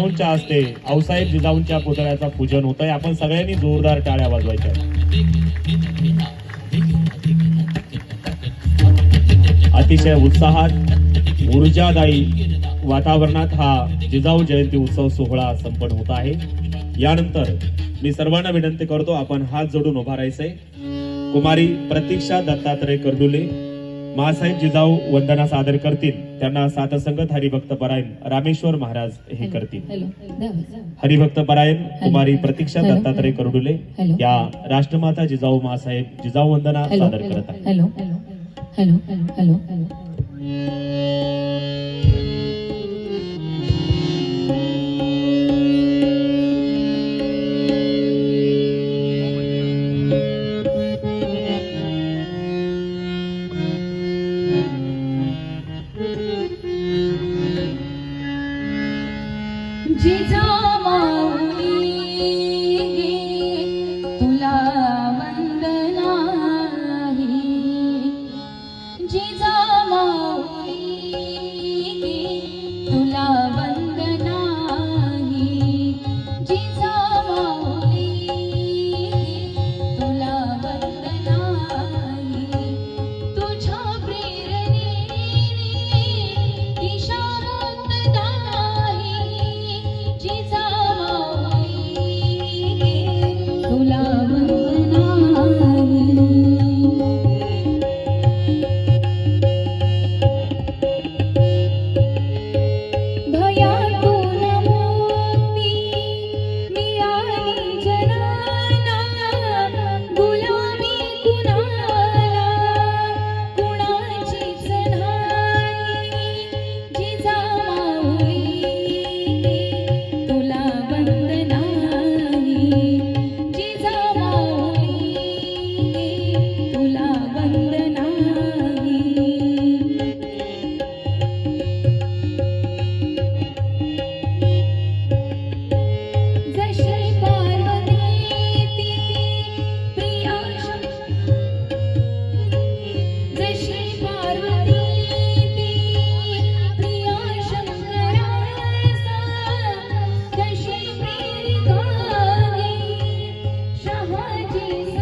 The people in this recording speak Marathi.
जिजाऊंच्या हस्ते औसाहेब जिजाऊंच्या पुतळ्याचा पूजन होत आहे आपण सगळ्यांनी जोरदार टाळ्या वाजवायच्या. अतिशय उत्साहात ऊर्जादायी वातावरणात हा जिजाऊ जयंती उत्सव सोहळा संपन्न होत आहे. यानंतर मी सर्वांना विनंती करतो आपण हात जोडून उभा राहायचंय. कुमारी प्रतीक्षा दत्तात्रय कर्डुले महासाहेब जिजाऊ वंदना सादर करतील त्यांना सातसंगत हरिभक्त परायण रामेश्वर महाराज हे करतील हरिभक्त परायण कुमारी प्रतीक्षा. दत्तात्रय कर्डुले. या राष्ट्रमाता जिजाऊ मासाहेब जिजाऊ वंदना सादर करत आहेत hello hello hello hello Jijau Bhajis